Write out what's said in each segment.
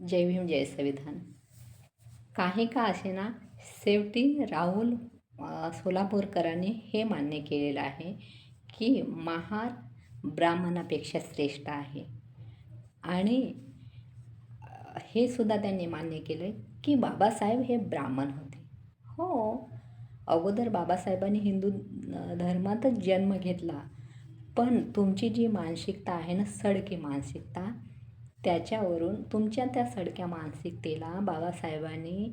जय भीम जय संविधान. काही का असेना शेवटी राहुल सोलापूरकरांनी हे मान्य केलेलं आहे की महार ब्राह्मणापेक्षा श्रेष्ठ आहे. आणि हे सुद्धा त्यांनी मान्य केलं की बाबासाहेब हे ब्राह्मण होते. हो अगोदर बाबासाहेबांनी हिंदू धर्मातच जन्म घेतला. पण तुमची जी मानसिकता आहे ना सडकी मानसिकता त्याच्यावरून तुमच्या त्या सडक्या मानसिकतेला बाबासाहेबांनी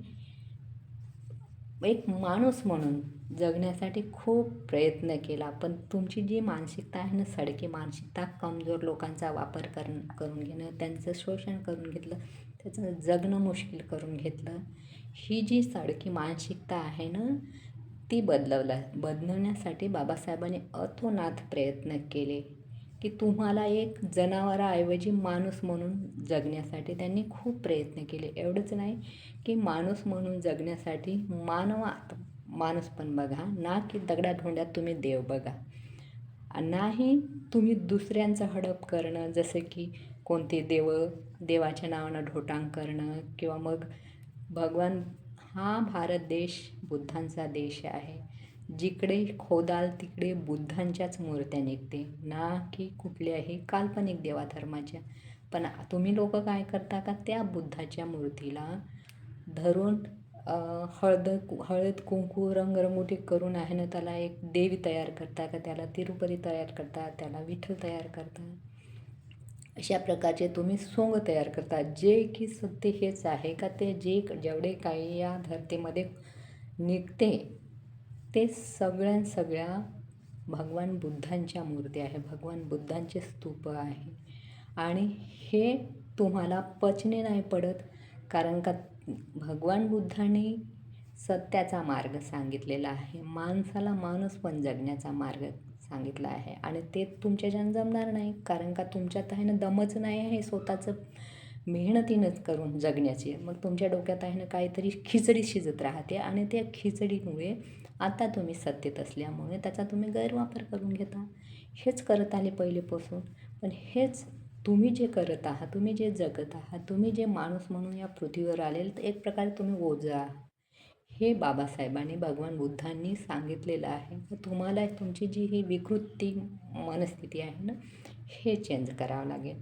एक माणूस म्हणून जगण्यासाठी खूप प्रयत्न केला. पण तुमची जी मानसिकता आहे ना सडकी मानसिकता कमजोर लोकांचा वापर कर करून घेणं त्यांचं शोषण करून घेतलं त्याचं जगणं मुश्किल करून घेतलं ही जी सडकी मानसिकता आहे ना ती बदलवलं बदलवण्यासाठी बाबासाहेबांनी अतोनात प्रयत्न केले. की तुम्हाला एक जनावराऐवजी माणूस म्हणून जगण्यासाठी त्यांनी खूप प्रयत्न केले. एवढंच नाही की माणूस म्हणून जगण्यासाठी मानवात माणूस पण बघा ना की दगडाधोंड्यात तुम्ही देव बघा. नाही तुम्ही दुसऱ्यांचं हडप करणं जसं की कोणते देव देवाच्या नावानं ढोटांग करणं किंवा मग भगवान हा भारत देश बुद्धांचा देश आहे. जिकडे खोदाल तिकडे बुद्धांच्याच मूर्त्या निघते. ना की कुठल्याही काल्पनिक देवाधर्माच्या. पण तुम्ही लोक काय करता का? त्या बुद्धाच्या मूर्तीला धरून हळद हळद कुंकू रंगरंगोटी करून आहे ना त्याला एक देवी तयार करता का? त्याला तिरुपती तयार करता त्याला विठ्ठल तयार करता? अशा प्रकारचे तुम्ही सोंग तयार करता. जे की सत्य हेच आहे का? ते जे जेवढे काही या धरतीमध्ये निघते ते सगळ्या सगळ्या भगवान बुद्धांच्या मूर्ती आहे. भगवान बुद्धांचे स्तूप आहे. आणि हे तुम्हाला पचने नाही पडत कारण का भगवान बुद्धांनी सत्याचा मार्ग सांगितलेला आहे. माणसाला माणूस पण जगण्याचा मार्ग सांगितला आहे. आणि ते तुमच्याच्यानं जमणार नाही कारण का तुमच्यात आहे ना दमच नाही आहे स्वतःचं मेहनतीनंच करून जगण्याची. मग तुमच्या डोक्यात आहे ना काहीतरी खिचडी शिजत राहते आणि त्या खिचडीमुळे आता तुम्ही सत्तेत असल्यामुळे त्याचा तुम्ही गैरवापर करून घेता. हेच करत आले पहिलेपासून. पण हेच तुम्ही जे करत आहात तुम्ही जे जगत आहात तुम्ही जे माणूस म्हणून या पृथ्वीवर आलेल तर एक प्रकारे तुम्ही ओझा. हे बाबासाहेबांनी भगवान बुद्धांनी सांगितलेलं आहे. तर तुम्हाला तुमची जी ही विकृती मनस्थिती आहे ना हे चेंज करावं लागेल.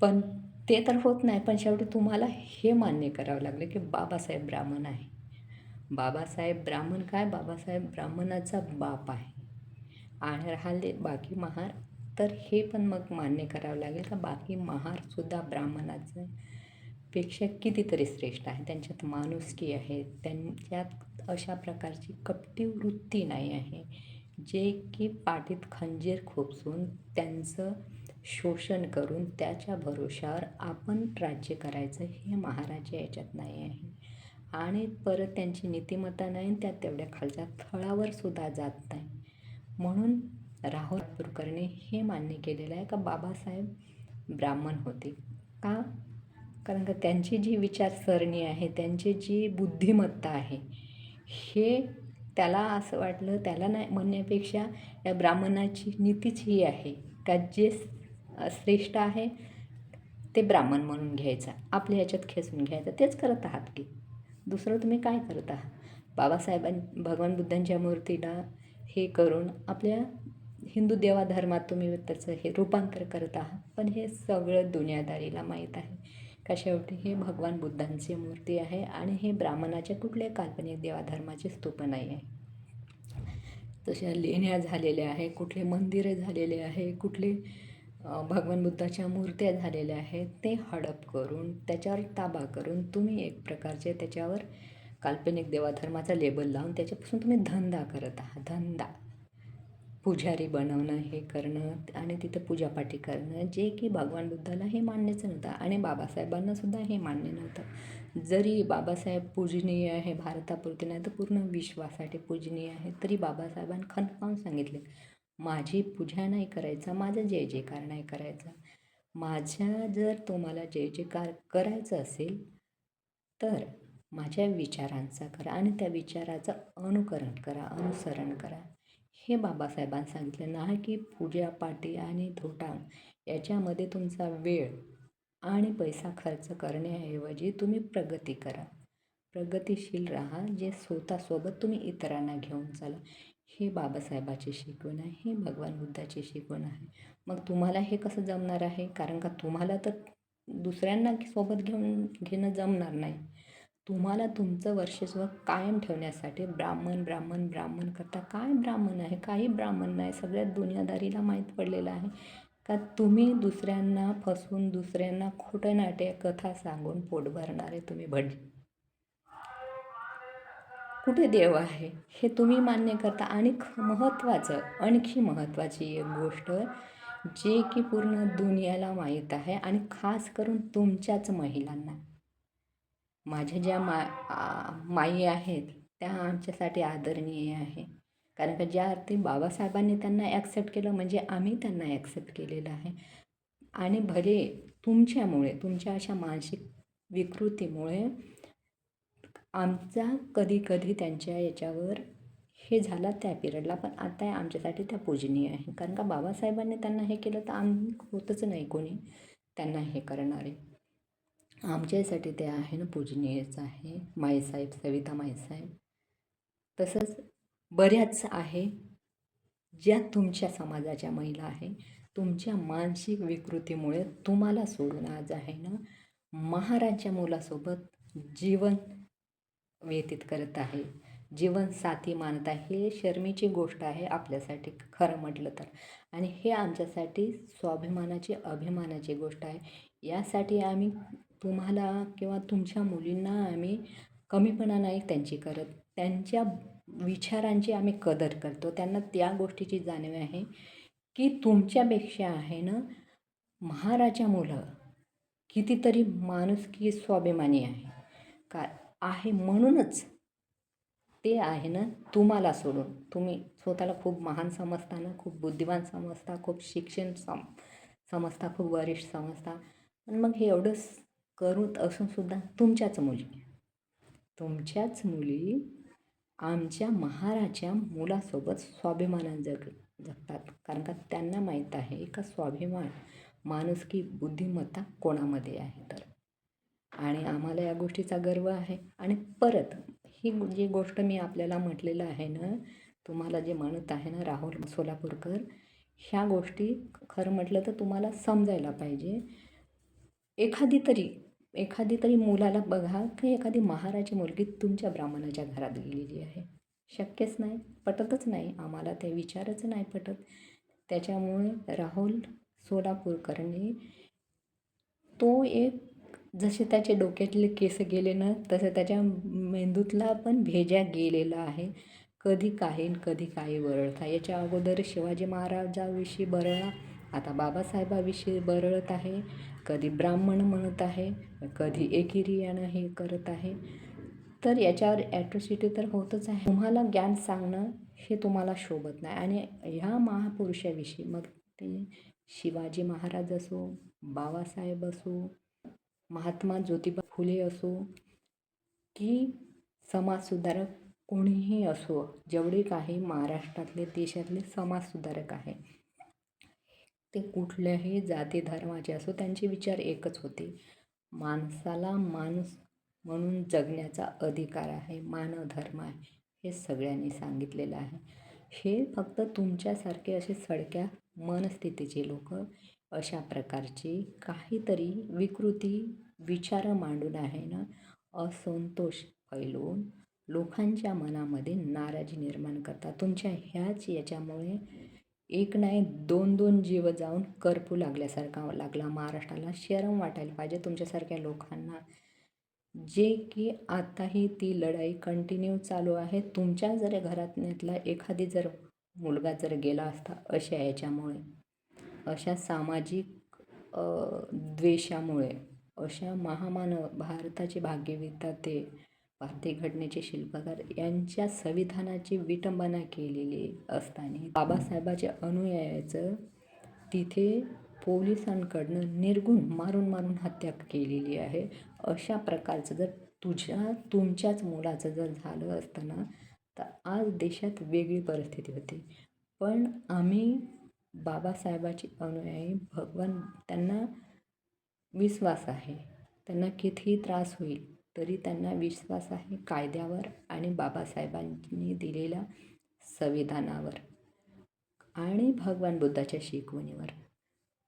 पण ते तर होत नाही पण शेवटी तुम्हाला हे मान्य करावं लागलं की बाबासाहेब ब्राह्मण आहे. बाबासाहेब ब्राह्मण काय? बाबासाहेब ब्राह्मणाचा बाप आहे. आणि राहिले बाकी महार. तर हे पण मग मान्य करावं लागेल का? बाकी महारसुद्धा ब्राह्मणाचं पेक्षा कितीतरी श्रेष्ठ आहे त्यांच्यात माणुसकी आहे. त्यांच्यात अशा प्रकारची कपटी वृत्ती नाही आहे. जे की पाठीत खंजीर खोपसून त्यांचं शोषण करून त्याच्या भरोशावर आपण राज्य करायचं हे महाराजा याच्यात नाही आहे. आणि परत त्यांची नीतिमत्ता नाही त्या तेवढ्या खालच्या थळावर सुद्धा जात नाही. म्हणून राहुल कुलकर्णी हे मान्य केलेलं आहे का बाबासाहेब ब्राह्मण होते का? कारण का त्यांची जी विचारसरणी आहे त्यांची जी बुद्धिमत्ता आहे हे त्याला असं वाटलं त्याला नाही म्हणण्यापेक्षा या ब्राह्मणाची नीतीच ही आहे का जे श्रेष्ठ आहे ते ब्राह्मण म्हणून घ्यायचं आपल्या ह्याच्यात खेचून घ्यायचं तेच करत आहात की? दुसरं तुम्ही काय करत आहात? बाबासाहेबां भगवान बुद्धांच्या मूर्तीला हे करून आपल्या हिंदू देवाधर्मात तुम्ही त्याचं हे रूपांतर करत आहात. पण हे सगळं दुनियादारीला माहीत आहे. का शेवटी हे भगवान बुद्धांची मूर्ती आहे आणि हे ब्राह्मणाच्या कुठल्या काल्पनिक देवाधर्माचे स्तूप नाही आहे. तशा लेण्या झालेल्या आहे कुठले मंदिरं झालेले आहे कुठले भगवान बुद्धाच्या मूर्त्या झालेल्या आहेत. ते हडप करून त्याच्यावर ताबा करून तुम्ही एक प्रकारचे त्याच्यावर काल्पनिक देवाधर्माचा लेबल लावून त्याच्यापासून तुम्ही धंदा करत आहात. धंदा. पुजारी बनवणं हे करणं आणि तिथं पूजापाठी करणं जे की भगवान बुद्धाला हे मान्यच नव्हतं आणि बाबासाहेबांनासुद्धा हे मान्य नव्हतं. जरी बाबासाहेब पूजनीय आहे भारतापुरते नाही तर पूर्ण विश्वासाठी पूजनीय आहे तरी बाबासाहेबांनी खनपावून सांगितले. माझी पूजा नाही करायचा माझा जय जयकार नाही करायचा. माझ्या जर तुम्हाला जय जयकार करायचं असेल तर माझ्या विचारांचा करा आणि त्या विचाराचं अनुकरण करा अनुसरण करा. हे बाबासाहेबांनी सांगितलं नाही की पूजा पाटी आणि धोटांग याच्यामध्ये तुमचा वेळ आणि पैसा खर्च करण्याऐवजी तुम्ही प्रगती करा. प्रगतिशील राहा जे स्वतःसोबत तुम्ही इतरांना घेऊन चाला. हे बाबासाहेबाची शिकवण आहे हे भगवान बुद्धाची शिकवण आहे. मग तुम्हाला हे कसं जमणार आहे? कारण का तुम्हाला तर दुसऱ्यांना सोबत घेऊन घेणं जमणार नाही. तुम्हाला तुमचं वर्चस्व कायम ठेवण्यासाठी ब्राह्मण ब्राह्मण ब्राह्मण करता काय ब्राह्मण आहे? काही ब्राह्मण नाही. सगळ्यात दुनियादारीला माहीत पडलेलं आहे का तुम्ही दुसऱ्यांना फसवून दुसऱ्यांना खोटं नाट्य कथा सांगून पोट भरणारे तुम्ही भट कुठे देव आहे हे तुम्ही मान्य करता? आणि महत्त्वाचं आणखी महत्त्वाची एक गोष्ट जे की पूर्ण दुनियाला माहीत आहे आणि खास करून तुमच्याच महिलांना. माझ्या ज्या मा माई आहेत त्या आमच्यासाठी आदरणीय आहे. कारण का ज्या अर्थी बाबासाहेबांनी त्यांना ॲक्सेप्ट केलं म्हणजे आम्ही त्यांना ॲक्सेप्ट केलेलं आहे. आणि भले तुमच्यामुळे तुमच्या अशा मानसिक विकृतीमुळे आमचा कधी कधी त्यांच्या याच्यावर हे झाला त्या पिरियडला पण आता आमच्यासाठी त्या पूजनीय आहे. कारण का बाबासाहेबांनी त्यांना हे केलं तर आम्ही होतच नाही कोणी त्यांना हे करणारे. आमच्यासाठी ते आहे ना पूजनीयच आहे. माईसाहेब सविता माईसाहेब तसंच बऱ्याच आहे ज्या तुमच्या समाजाच्या महिला आहे. तुमच्या मानसिक विकृतीमुळे तुम्हाला सोडून आज आहे ना महाराजच्या मुलासोबत जीवन व्यतीत करत आहे. जीवन साथी मानत आहे. हे शर्मीची गोष्ट आहे आपल्यासाठी खरं म्हटलं तर. आणि हे आमच्यासाठी स्वाभिमानाची अभिमानाची गोष्ट आहे. यासाठी आम्ही तुम्हाला किंवा तुमच्या मुलींना आम्ही कमीपणा नाही त्यांची करत. त्यांच्या विचारांची आम्ही कदर करतो. त्यांना त्या गोष्टीची जाणीव आहे की तुमच्यापेक्षा आहे ना महाराजा मुलं कितीतरी माणूस की स्वाभिमानी आहे. का आहे म्हणूनच ते आहे ना तुम्हाला सोडून. तुम्ही स्वतःला खूप महान समजता ना खूप बुद्धिमान समजता खूप शिक्षण सम समजता खूप वरिष्ठ समजता. पण मग हे एवढंच करून असूनसुद्धा तुमच्याच मुली. तुमच्याच मुली आमच्या महाराच्या मुलासोबत स्वाभिमानात जग जगतात. कारण का त्यांना माहीत आहे का स्वाभिमान माणूस की बुद्धिमत्ता कोणामध्ये आहे तर? आणि आम्हाला या गोष्टीचा गर्व आहे. आणि परत ही जी गोष्ट मी आपल्याला म्हटलेलं आहे ना तुम्हाला जे म्हणत आहे ना राहुल सोलापूरकर ह्या गोष्टी खरं म्हटलं तर तुम्हाला समजायला पाहिजे. एखादी तरी एखादी तरी मुलाला बघा की एखादी महाराची मुलगी तुमच्या ब्राह्मणाच्या घरात गेलेली आहे. शक्यच नाही पटतच नाही. आम्हाला ते विचारच नाही पटत. त्याच्यामुळे राहुल सोलापूरकरने तो एक जसे त्याचे डोक्यातले केस गेले ना तसं त्याच्या मेंदूतला पण भेजा गेलेला आहे. कधी काही कधी काही बरळता याच्या अगोदर शिवाजी महाराजाविषयी बरळा आता बाबासाहेबाविषयी बरळत आहे. कधी ब्राह्मण म्हणत आहे कधी एकिरियानं हे करत आहे. तर याच्यावर ॲट्रोसिटी तर होतच आहे. तुम्हाला ज्ञान सांगणं हे तुम्हाला शोभत नाही. आणि ह्या महापुरुषाविषयी मग ते शिवाजी महाराज असो बाबासाहेब असो महात्मा ज्योतिबा फुले असो की समाजसुधारक कोणीही असो जेवढे काही महाराष्ट्रातले देशातले समाजसुधारक आहे ते कुठल्याही जाती धर्माचे असो त्यांचे विचार एकच होते. माणसाला माणूस म्हणून जगण्याचा अधिकार आहे मानव धर्म आहे हे सगळ्यांनी सांगितलेलं आहे. हे फक्त तुमच्यासारखे असे सडक्या मनस्थितीचे लोक अशा प्रकारची काहीतरी विकृती विचार मांडून आहे ना? असंतोष फैलवून लोकांच्या मनामध्ये नाराजी निर्माण करतात. तुमच्या ह्याच याच्यामुळे एक नाही दोन दोन जीव जाऊन करपू लागल्यासारखा लागला. महाराष्ट्राला शरम वाटायला पाहिजे तुमच्यासारख्या लोकांना. जे की आताही ती लढाई कंटिन्यू चालू आहे. तुमच्या जर घरातल्यातला एखादी जर मुलगा जर गेला असता अशा याच्यामुळे. अशा सामाजिक द्वेषामुळे अशा महामानव भारताचे भाग्यविधाते भारतीय घटनेचे शिल्पकार यांच्या संविधानाची विटंबना केलेली असताना बाबासाहेबाच्या अनुयायाचं तिथे पोलिसांकडनं निर्गुण मारून मारून हत्या केलेली आहे. अशा प्रकारचं जर तुझ्या तुमच्याच मुलाचं जर झालं असताना तर आज देशात वेगळी परिस्थिती होती. पण आम्ही बाबासाहेबाची अनुयायी भगवान त्यांना विश्वास आहे. त्यांना कितीही त्रास होईल तरी त्यांना विश्वास आहे कायद्यावर आणि बाबासाहेबांनी दिलेल्या संविधानावर आणि भगवान बुद्धाच्या शिकवणीवर.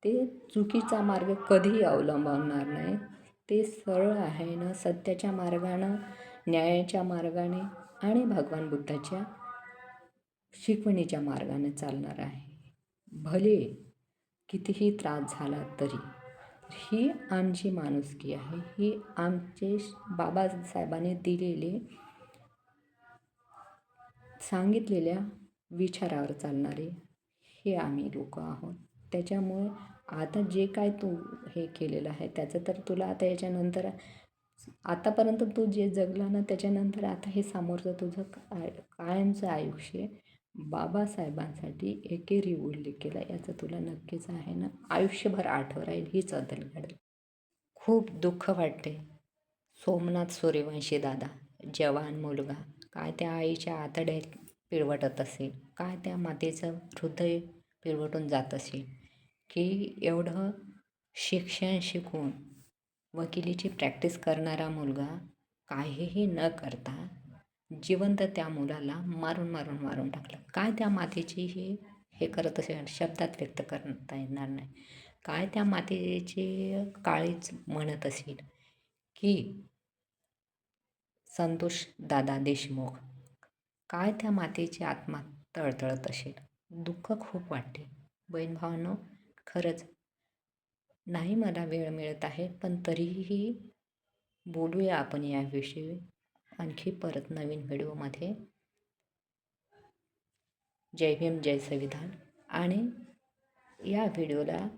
ते चुकीचा मार्ग कधीही अवलंबवणार नाही. ते सरळ आहे ना सत्याच्या मार्गानं न्यायाच्या मार्गाने आणि भगवान बुद्धाच्या शिकवणीच्या मार्गाने चालणार आहे. भले कितीही त्रास झाला तरी. ही आमची माणुसकी आहे. ही आमचे बाबासाहेबांनी दिलेले सांगितलेल्या विचारावर चालणारे हे आम्ही लोक आहोत. त्याच्यामुळे आता जे काय तू हे केलेलं आहे त्याचं तर तुला आता याच्यानंतर आतापर्यंत तू जे जगला ना त्याच्यानंतर आता हे समोरचं तुझं काय कायमचं आयुष्य बाबासाहेबांसाठी एकेरी उल्लेख केला याचं तुला नक्कीच आहे ना? आयुष्यभर आठव राहील हीच अदल घडेल खूप दुःख वाटते. सोमनाथ सूर्यवंशी दादा जवान मुलगा काय त्या आईच्या आतड्यात पिळवटत असेल? काय त्या मातेचं हृदय पिळवटून जात असेल? की एवढं शिक्षण शिकून वकिलीची प्रॅक्टिस करणारा मुलगा काहीही न करता जिवंत त्या मुलाला मारून मारून मारून टाकलं. काय त्या मातेची हे हे करत असेल शब्दात व्यक्त करता येणार नाही. काय त्या मातेची काळीच म्हणत असेल की संतोष दादा देशमुख काय त्या मातेची आत्मा तळतळत असेल? दुःख खूप वाटते. बहीण भावांनो खरंच नाही मला वेळ मिळत आहे पण तरीही बोलूया आपण याविषयी. आणखी परत नवीन व्हिडिओमध्ये. जय भीम जय संविधान. आणि या व्हिडिओला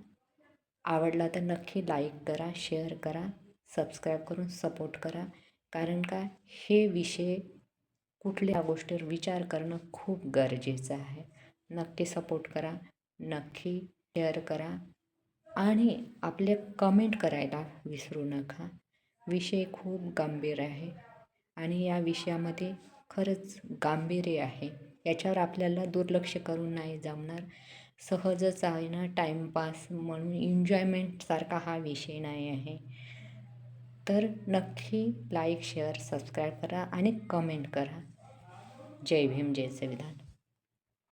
आवडला तर नक्की लाईक करा शेअर करा सबस्क्राईब करून सपोर्ट करा. कारण का हे विषय कुठल्या गोष्टीवर विचार करणं खूप गरजेचं आहे. नक्की सपोर्ट करा नक्की शेअर करा. आणि आपले कमेंट करायला विसरू नका. विषय खूप गंभीर आहे. आणि या विषयामध्ये खरंच गांभीर्य आहे. याच्यावर आपल्याला दुर्लक्ष करून नाही जमणार. सहजच आहे ना टाईमपास म्हणून इन्जॉयमेंटसारखा हा विषय नाही आहे. तर नक्की लाईक शेअर सबस्क्राईब करा आणि कमेंट करा. जय भीम जय संविधान.